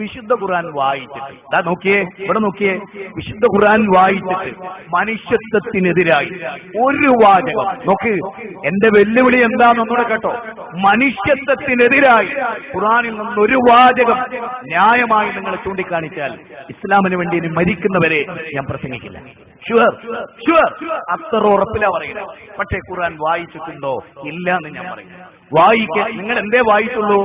വിശുദ്ധ ഖുർആൻ വായിച്ചിട്ട്. ദാ നോക്കിയേ ഇവിടെ നോക്കിയേ. വിശുദ്ധ ഖുർആൻ വായിച്ചിട്ട് മനുഷ്യത്വത്തിനെതിരായി ഒരു വാചകം. നോക്ക് എന്റെ വെല്ലുവിളി എന്താണെന്നൂടെ കേട്ടോ. മനുഷ്യത്വത്തിനെതിരായി ഖുർആനിൽ നിന്ന് ഒരു വാചകം ന്യായമായി നിങ്ങൾ ചൂണ്ടിക്കാണിച്ചാൽ ഇസ്ലാമിന് വേണ്ടി ഇനി മരിക്കുന്നവരെ ഞാൻ പ്രസംഗിക്കില്ല. ഷുവർ ഷുവർ അത്ര ഉറപ്പിലാ പറയുന്നത്. പക്ഷേ ഖുർആൻ വായിച്ചിട്ടുണ്ടോ? ഇല്ല എന്ന് ഞാൻ പറയും വായിക്ക നിങ്ങൾ എന്തേ വായിച്ചുള്ളൂ?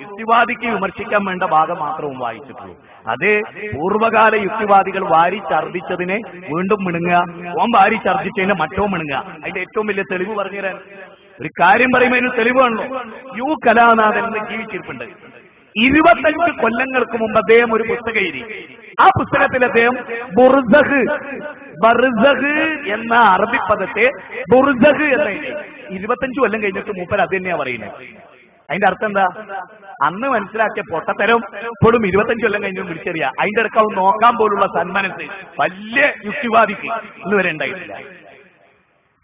യുക്തിവാദിക്ക് വിമർശിക്കാൻ വേണ്ട ഭാഗം മാത്രവും വായിച്ചിട്ടുള്ളൂ. അത് പൂർവകാല യുക്തിവാദികൾ വാരി ഛർദിച്ചതിനെ വീണ്ടും മിണുങ്ങുക. ഓം വാരി ഛർദിച്ചതിനെ മറ്റോ മിണുങ്ങുക. അതിന്റെ ഏറ്റവും വലിയ തെളിവ് പറഞ്ഞുതരാൻ ഒരു കാര്യം പറയുമ്പോൾ അതിന് തെളിവാണല്ലോ യു കലാനാഥൻ എന്ന് ജീവിച്ചിരിപ്പുണ്ട്. ഇരുപത്തഞ്ച് കൊല്ലങ്ങൾക്ക് മുമ്പ് അദ്ദേഹം ഒരു പുസ്തകം എഴുതി. ആ പുസ്തകത്തിൽ അദ്ദേഹം ബുർസഹ് ബർസഹ് എന്ന അറബി പദത്തെ ബുർസഹ് എന്ന് ഇരുപത്തഞ്ച് കൊല്ലം കഴിഞ്ഞിട്ട് മൂപ്പർ അത് തന്നെയാ പറയുന്നത്. അതിന്റെ അർത്ഥം എന്താ? അന്ന് മനസ്സിലാക്കിയ പൊട്ടത്തരം ഇപ്പോഴും ഇരുപത്തഞ്ച് കൊല്ലം കഴിഞ്ഞും വിളിച്ചറിയാം. അതിന്റെ ഇടയ്ക്ക് നോക്കാൻ പോലുള്ള സന്മനസ് വലിയ യുക്തിവാദിക്ക് ഇന്ന് വരെ ഉണ്ടായിട്ടില്ല.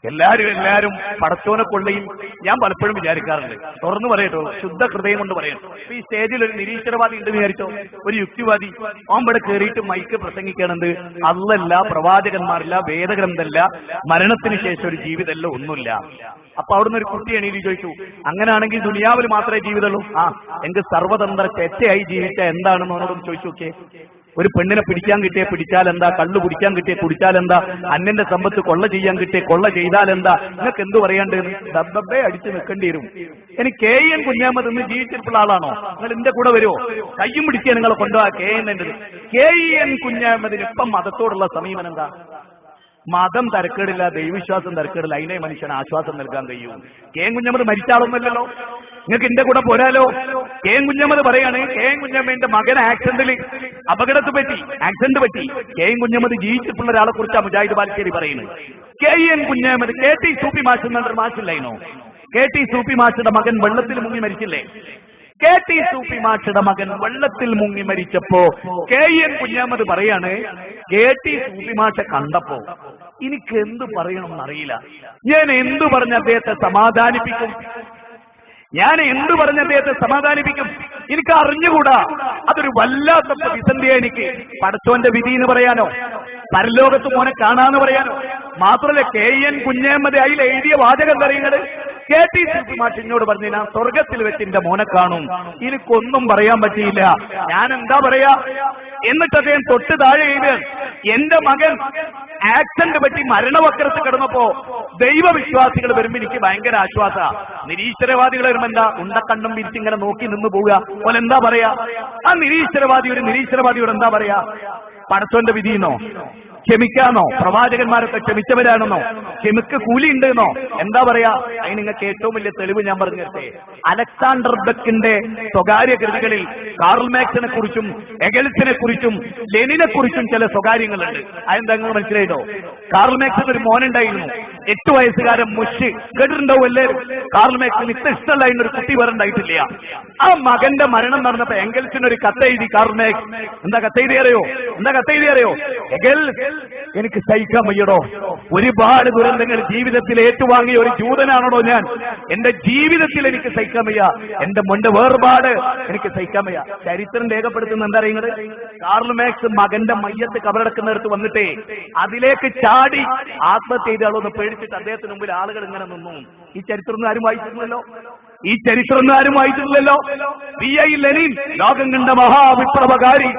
എല്ലാരും എല്ലാരും പടച്ചോനെ കൊള്ളയും ഞാൻ പലപ്പോഴും വിചാരിക്കാറുണ്ട്. തുറന്നു പറയട്ടോ ശുദ്ധ ഹൃദയം കൊണ്ട് പറയണം. ഈ സ്റ്റേജിൽ ഒരു നിരീശ്വരവാദി ഉണ്ട് വിചാരിച്ചോ? ഒരു യുക്തിവാദി. ഓമ്പടെ കയറിയിട്ട് മൈക്ക് പ്രസംഗിക്കണത് അല്ലല്ല പ്രവാചകന്മാരില്ല വേദഗ്രന്ഥല്ല. മരണത്തിന് ശേഷം ഒരു ജീവിതമല്ല ഒന്നുമില്ല. അപ്പൊ അവിടുന്ന് ഒരു കുട്ടി എണീതി ചോദിച്ചു അങ്ങനെയാണെങ്കിൽ ദുനിയാവിൽ മാത്രമേ ജീവിതമുള്ളൂ? ആ എങ്കിൽ സർവതന്ത്ര തെറ്റയായി ജീവിച്ച എന്താണെന്ന് അവനോട് ചോദിച്ചു നോക്കിയേ. ഒരു പെണ്ണിനെ പിടിക്കാൻ കിട്ടിയ പിടിച്ചാൽ എന്താ? കള്ളു കുടിക്കാൻ കിട്ടിയ കുടിച്ചാൽ എന്താ? അന്നന്റെ സമ്പത്ത് കൊള്ള ചെയ്യാൻ കിട്ടിയ കൊള്ള ചെയ്താൽ എന്താ? നിങ്ങൾക്ക് എന്ത് പറയാണ്ട്? ദബ്ബെ അടിച്ചു നിൽക്കേണ്ടി വരും. ഇനി കെ എൻ കുഞ്ഞാമത് ഇന്ന് ജീവിച്ചിട്ടുള്ള ആളാണോ? നിങ്ങൾ എന്റെ കൂടെ വരുമോ കയ്യും പിടിക്കാൻ നിങ്ങളെ കൊണ്ടുപോവാ കെ എൻ എന്റെ കെ എൻ കുഞ്ഞാമതിന് ഇപ്പം മതത്തോടുള്ള സമീപനം എന്താ? മതം തരക്കേടില്ല ദൈവവിശ്വാസം തരക്കേടില്ല. അതിനെ മനുഷ്യന് ആശ്വാസം നൽകാൻ കഴിയും. കെ എൻ കുഞ്ഞാമത് മരിച്ചാളൊന്നുമല്ലല്ലോ നിങ്ങൾക്ക് എന്റെ കൂടെ പോരാലോ? കെ എൻ കുഞ്ഞമ്മത് പറയാണ്. കെ എൻ കുഞ്ഞമ്മന്റെ മകൻ ആക്സിഡന്റിൽ അപകടത്ത് പറ്റി ആക്സിഡന്റ് പറ്റി. കെ എൻ കുഞ്ഞമ്മത് ജീവിച്ചിട്ടുള്ള ഒരാളെ കുറിച്ചാണ് മുജാഹിദ് ബാലിശ്ശേരി പറയുന്നത്. K N Kunhammad K T Soopy മാഷ് എന്നൊരു മാഷില്ലായിരുന്നോ കെ ടി സൂപ്പി മാഷിന്റെ മകൻ വെള്ളത്തിൽ മുങ്ങി മരിച്ചില്ലേ? കെ ടി സൂപ്പി മാഷിയുടെ മകൻ വെള്ളത്തിൽ മുങ്ങി മരിച്ചപ്പോ കെ എൻ കുഞ്ഞാമത് പറയാണ് കെ ടി സൂപ്പി മാഷ കണ്ടപ്പോ എനിക്ക് എന്ത് പറയണമെന്നറിയില്ല ഞാൻ എന്തു പറഞ്ഞ അദ്ദേഹത്തെ സമാധാനിപ്പിക്കും? ഞാൻ എന്ത് പറഞ്ഞ അദ്ദേഹത്തെ സമാധാനിപ്പിക്കും? എനിക്ക് അറിഞ്ഞുകൂടാ. അതൊരു വല്ലാത്ത പ്രതിസന്ധിയാ എനിക്ക്. പടച്ചോന്റെ വിധി എന്ന് പറയാനോ? പരലോകത്ത് മോനെ കാണാന്ന് പറയാനോ? മാത്രമല്ല കെ എൻ കുഞ്ഞേമ്മതി അതിൽ എഴുതിയ വാചകം പറയുന്നത് കെ ടി സി മാഷിനോട് പറഞ്ഞു ഞാൻ സ്വർഗത്തിൽ വെച്ച് എന്റെ മോനെ കാണും. എനിക്കൊന്നും പറയാൻ പറ്റിയില്ല. ഞാൻ എന്താ പറയാ? എന്നിട്ട് അദ്ദേഹം തൊട്ട് താഴെ എഴുതി എന്റെ മകൻ ആക്സിഡന്റ് പറ്റി മരണവക്രത്ത് കിടന്നപ്പോ ദൈവവിശ്വാസികൾ വരുമ്പോ എനിക്ക് ഭയങ്കര ആശ്വാസ. നിരീശ്വരവാദികൾ വരുമ്പോ എന്താ? ഉണ്ടക്കണ്ണും വിരിച്ചിങ്ങനെ നോക്കി നിന്ന് പോവുക. പോലെ എന്താ പറയാ? ആ നിരീശ്വരവാദി ഒരു നിരീശ്വരവാദിയോട് എന്താ പറയാ? പടച്ചോന്റെ വിധിയെന്നോ ക്ഷമിക്കാന്നോ പ്രവാചകന്മാരൊക്കെ ക്ഷമിച്ചവരാണെന്നോ? ക്ഷമിക്ക് കൂലി ഉണ്ടെന്നോ എന്താ പറയാ? അതിന് നിങ്ങൾക്ക് ഏറ്റവും വലിയ തെളിവ് ഞാൻ പറഞ്ഞു അലക്സാണ്ടർ ബെക്കിന്റെ സ്വകാര്യ കൃതികളിൽ കാർൽ മാക്സിനെ കുറിച്ചും എഗൽസിനെ കുറിച്ചും ലെനിനെ കുറിച്ചും ചില സ്വകാര്യങ്ങളുണ്ട്. അതെന്താ നിങ്ങൾ മനസ്സിലായിട്ടോ? കാർൽ മാക്സിന് ഒരു മോനുണ്ടായിരുന്നു. എട്ട് വയസ്സുകാരൻ മുഷ് കേട്ടിട്ടുണ്ടാവും എല്ലാവരും കാർൽ മാക്സിന് ഇത്ര ഇഷ്ടമല്ല ഒരു കുട്ടി വേറുണ്ടായിട്ടില്ല ആ മകന്റെ മരണം നടന്നപ്പോ എംഗൽസിന് ഒരു കത്തെഴുതി കാർൽ മാക്സ് എന്താ കത്തെഴുതി അറിയോ? എന്താ കത്തെഴുതി അറിയോ? എഗൽസ് എനിക്ക് സഹിക്കാൻ വയ്യടോ. ഒരുപാട് ദുരന്തങ്ങൾ ജീവിതത്തിൽ ഏറ്റുവാങ്ങിയ ഒരു ജൂതനാണോ ഞാൻ. എന്റെ ജീവിതത്തിൽ എനിക്ക് സഹിക്കാൻ വയ്യ. എന്റെ മുണ്ട് വേർപാട് എനിക്ക് സഹിക്കാൻ വയ്യ. ചരിത്രം രേഖപ്പെടുത്തുന്ന എന്താ പറയുന്നത്? കാർൽമേക്സ് മകന്റെ മയ്യത്ത് കബറടക്കുന്നിടത്ത് വന്നിട്ടേ അതിലേക്ക് ചാടി ആത്മഹത്യ ചെയ്താളോ എന്ന് പേടിച്ചിട്ട് അദ്ദേഹത്തിന് മുമ്പിൽ ആളുകൾ ഇങ്ങനെ നിന്നു. ഈ ചരിത്രം ആരും വായിച്ചിട്ടില്ലല്ലോ. ഈ ചരിത്രം ആരും വായിച്ചിട്ടില്ലല്ലോ. പി ഐ ലെനിൻ ലോകം കണ്ട മഹാവിപ്ലവകാരി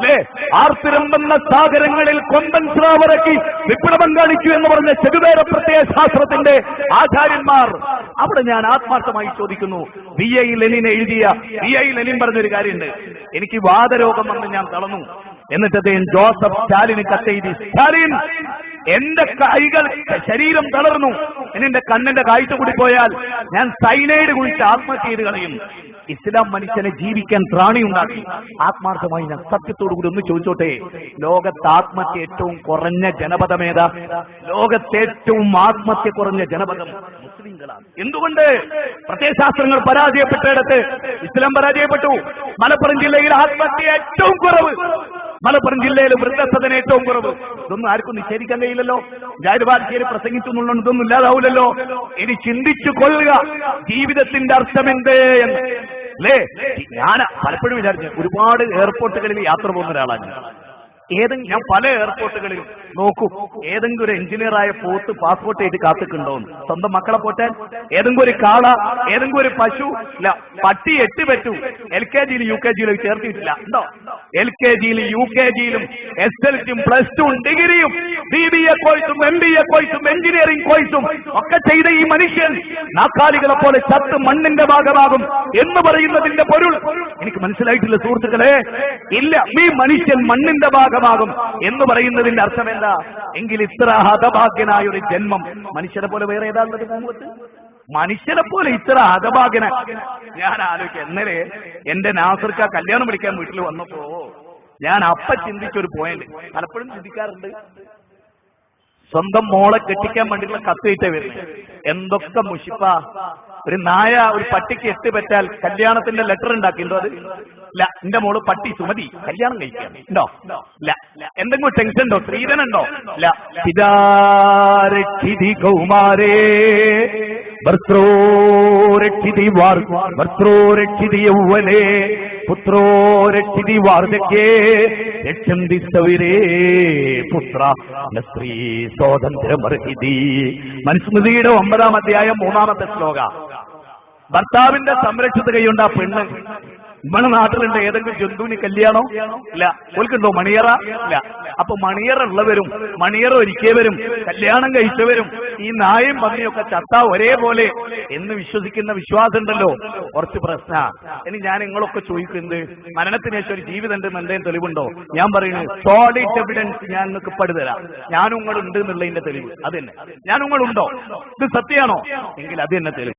അല്ലേ ആർത്തിരമ്പുന്ന സാഗരങ്ങളിൽ കൊമ്പൻ സ്രാവറക്കി വിപ്ലവം കാണിച്ചു എന്ന് പറഞ്ഞ ചെകുവേര പ്രത്യയ ശാസ്ത്രത്തിന്റെ ആചാര്യന്മാർ. അവിടെ ഞാൻ ആത്മാർത്ഥമായി ചോദിക്കുന്നു വി ഐ ലെനിൻ എഴുതിയ വി ഐ ലെനിൻ പറഞ്ഞൊരു കാര്യമുണ്ട്. എനിക്ക് വാദരോഗം വന്ന് ഞാൻ തളന്നു എന്നിട്ട് അദ്ദേഹം ജോസഫ് സ്റ്റാലിന് കത്തെഴുതി സ്റ്റാലിൻ എന്റെ കൈകൾ ശരീരം തളർന്നു. എന്നെ കണ്ണിന്റെ കാഴ്ച കൂടി പോയാൽ ഞാൻ സൈനൈഡ് കുഴിച്ച് ആത്മഹത്യ കളയും. ഇസ്ലാം മനുഷ്യനെ ജീവിക്കാൻ ത്രാണി ഉണ്ടാക്കി ആത്മാർത്ഥമായി ഞാൻ സത്യത്തോടു കൂടി ഒന്ന് ചോദിച്ചോട്ടെ? ലോകത്ത് ആത്മഹത്യ ഏറ്റവും കുറഞ്ഞ ജനപദമേതാ ലോകത്തെ ഏറ്റവും ആത്മഹത്യ കുറഞ്ഞ ജനപദം മുസ്ലിങ്ങളാണ് എന്തുകൊണ്ട്? പ്രത്യയശാസ്ത്രങ്ങൾ പരാജയപ്പെട്ടിടത്ത് ഇസ്ലാം പരാജയപ്പെട്ടു. മലപ്പുറം ജില്ലയിൽ ആത്മഹത്യ ഏറ്റവും കുറവ്. മലപ്പുറം ജില്ലയിൽ വൃദ്ധസദന ഏറ്റവും കുറവ്. ഇതൊന്നും ആർക്കും നിഷേധിക്കാൻ കഴിയില്ലല്ലോ. ജാരുബാലിശ്ശേരി പ്രസംഗിച്ചു എന്നുള്ളത് ഇതൊന്നും ഇല്ലാതാവില്ലല്ലോ ഇനി ചിന്തിച്ചു കൊള്ളുക. ജീവിതത്തിന്റെ അർത്ഥം എന്ത് എന്ന്. അല്ലേ? ഞാൻ പലപ്പോഴും വിചാരിച്ചു ഒരുപാട് എയർപോർട്ടുകളിൽ യാത്ര പോകുന്ന ഒരാളാണ്. ഏതെങ്കിലും ഞാൻ പല എയർപോർട്ടുകളിലും നോക്കും. ഏതെങ്കിലും ഒരു എഞ്ചിനീയറായ പോത്ത് പാസ്പോർട്ട് ആയിട്ട് കാത്തിക്കുണ്ടോന്ന് സ്വന്തം മക്കളെ പോറ്റാൻ? ഏതെങ്കിലും ഒരു കാള ഏതെങ്കിലും ഒരു പശു ഇല്ല പട്ടി എട്ട് പറ്റൂ. എൽ കെ ജിയിലും യു കെ ജിയിലും ചേർത്തിട്ടില്ല. ഉണ്ടോ? എൽ കെ ജിയിലും യു കെ ജിയിലും എസ് എൽ സിയും പ്ലസ് ടു ഡിഗ്രിയും ബി ബി എ കോഴ്സും എം ബി എ കോഴ്സും എഞ്ചിനീയറിംഗ് കോഴ്സും ഒക്കെ ചെയ്ത ഈ മനുഷ്യൻ നാക്കാലികളെ പോലെ ചത്ത് മണ്ണിന്റെ ഭാഗമാകും എന്ന് പറയുന്നതിന്റെ പൊരുൾ. എനിക്ക് മനസ്സിലായിട്ടില്ല സുഹൃത്തുക്കളെ. ഇല്ല ഈ മനുഷ്യൻ മണ്ണിന്റെ ഭാഗമാകും എന്ന് പറയുന്നതിന്റെ അർത്ഥം എന്താ എങ്കിൽ ഇത്ര ഹതഭാഗ്യനായ ഒരു ജന്മം മനുഷ്യരെ പോലെ വേറെ ഏതാണുള്ളത് ഭൂമുഖത്ത്? മനുഷ്യരെ പോലെ ഇത്ര ഹതഭാഗ്യന ഞാൻ ആലോചിക്കാം ഇന്നലെ എന്റെ നാസർക്ക കല്യാണം വിളിക്കാൻ വീട്ടിൽ വന്നപ്പോ ഞാൻ അപ്പ ചിന്തിച്ചൊരു പോയിന്റ് പലപ്പോഴും ചിന്തിക്കാറുണ്ട്. സ്വന്തം മോളെ കെട്ടിക്കാൻ വേണ്ടിയിട്ടുള്ള കത്തിയിട്ടേ വരുന്നത് എന്തൊക്കെ മുഷിപ്പ. ഒരു നായ ഒരു പട്ടിക്ക് എട്ട് പറ്റാൽ കല്യാണത്തിന്റെ ലെറ്റർ ഉണ്ടാക്കിണ്ടോ അത്? ഇല്ല എന്റെ മോൾ പട്ടി സുമതി കല്യാണം കഴിക്കാൻ ഉണ്ടോ? ഇല്ല. എന്തെങ്കിലും ടെൻഷൻ ഉണ്ടോ? സ്ത്രീധനുണ്ടോ ഇല്ല. പിതാരക്ഷിതി കൗമാരേ ഭർത്തൃരക്ഷിതി വാർ ഭർത്തൃരക്ഷിതി യൗവനേ പുത്രോരക്ഷിതി വാർദ്ധക്യേ രക്ഷന്തി സവിരേ പുത്ര സ്ത്രീ സ്വാതന്ത്ര്യമർഹിതി. മനുസ്മൃതിയുടെ ഒമ്പതാം അധ്യായം മൂന്നാമത്തെ ശ്ലോക. ഭർത്താവിന്റെ സംരക്ഷിത കൈയുണ്ട് ആ പെണ്ണ്. നമ്മുടെ നാട്ടിലുണ്ട് ഏതെങ്കിലും ജന്തുവിന് കല്യാണോ? ഇല്ല. ഓൽക്കുണ്ടോ മണിയറ? ഇല്ല. അപ്പൊ മണിയറ ഉള്ളവരും മണിയറ ഒരുക്കിയവരും കല്യാണം കഴിച്ചവരും ഈ നായും പന്നിയൊക്കെ ചത്ത ഒരേപോലെ എന്ന് വിശ്വസിക്കുന്ന വിശ്വാസം ഉണ്ടല്ലോ കുറച്ച് പ്രശ്ന. ഇനി ഞാൻ നിങ്ങളൊക്കെ ചോദിക്കുന്നത് മരണത്തിന് ശേഷം ഒരു ജീവിതം ഉണ്ട് എന്തെങ്കിലും തെളിവുണ്ടോ? ഞാൻ പറയുന്നത് സോളിഡ് എവിഡൻസ് ഞാൻ നിങ്ങൾക്ക് പടുതരാം ഞാനും ഉണ്ട് എന്നുള്ളതിന്റെ തെളിവ്. അത് തന്നെ. ഞാനുങ്ങളുണ്ടോ ഇത് സത്യമാണോ? എങ്കിൽ അത് തന്നെ തെളിവ്.